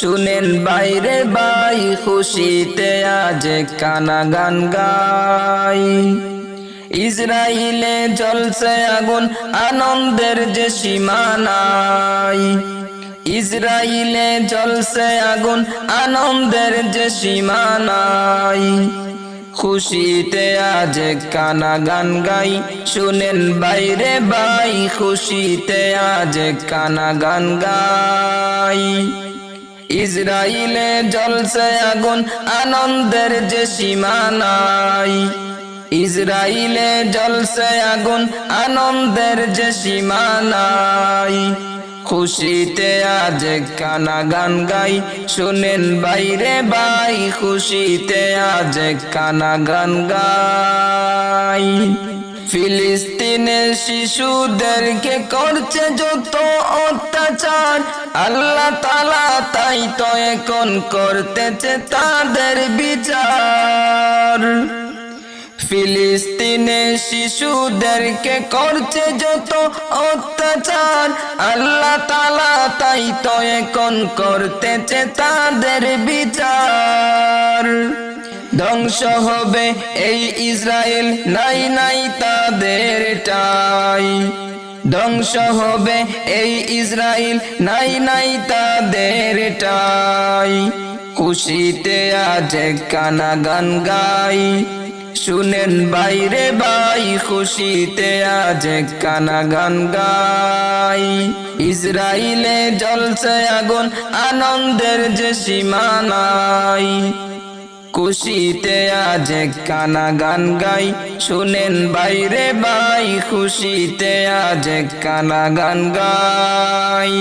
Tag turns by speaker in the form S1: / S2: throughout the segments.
S1: শুনেন বাইরে বাই, খুশিতে আজ কানা গান গাই। ইসরাইলে জ্বলছে আগুন, আনন্দের যে সীমানাই। ইসরাইলে জ্বলছে আগুন, আনন্দের যে সীমানাই। খুশিতে আজ কানা গান গাই, শুনেন বাইরে বাই, খুশিতে আজ কানা গান গাই। ইসরাইলে জ্বলছে আগুন, আনন্দের যে সীমানাই ইসরাইলে জ্বলছে আগুন, আনন্দের যে সীমানাই খুশিতে আজ কানা গান গাই, শুনেন বাইরে বাই খুশিতে আজ কানা গান গাই। ফিলিস্তিনের শিশুদেরকে করছে যত অত্যাচার, আল্লাহ তালা তাই তো এখন করতেছে তাদের বিচার। ফিলিস্তিনে শিশুদেরকে করছে যত অত্যাচার। আল্লাহ তালা তাই তো এখন করতেছে তাদের বিচার। ধ্বংস হবে এই ইসরায়েল, নাই নাই তাদের ধ্বংস হবে এই ইসরায়েল, নাই নাই তাদের টাই খুশিতে আজ কানা গান গাই। শুনেন বাইরে বাই খুশিতে আজ কানা গান গাই। ইসরাইলে জলসে আগুন, আনন্দের যে সীমানাই খুশিতে আজ কানা গান গাই। শুনেন বাইরে বাই খুশিতে আজ কানা গান গাই।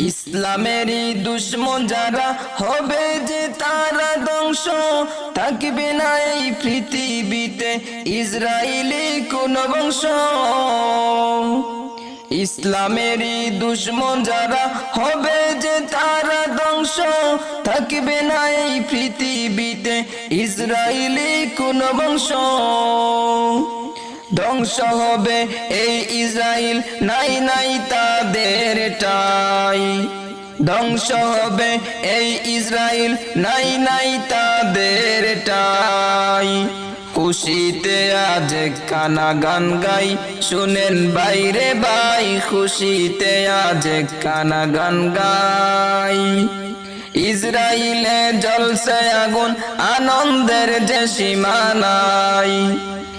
S1: ইসলামেরই দুশ্মন যারা হবে যে তারা ধ্বংস। থাকবে না এই পৃথিবীতে ইসরায়েলি কোন বংশ। ইসলামেরই দুশ্মন যারা হবে যে তারা ধ্বংস। থাকবে না এই পৃথিবীতে ইসরায়েলি কোন বংশ। ধ্বংস হবে এই ইসরায়েল নাই নাই তাদের টাই। ধ্বংস হবে এই ইসরায়েল নাই নাই তাদের টাই। খুশিতে আজ কানা গান গাই। শুনেন বাইরে বাই খুশিতে আজ কানা গান গাই। ইসরাইলে জলসে আগুন, আনন্দের যে সীমানাই।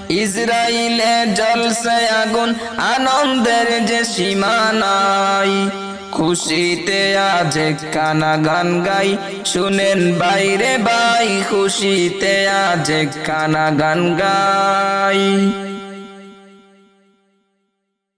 S1: ইসরাইলে জলসে আগুন, আনন্দের যে সীমানাই। খুশিতে আজ কানা গান গাই। শুনেন বাইরে বাই খুশিতে আজ কানা গান গাই।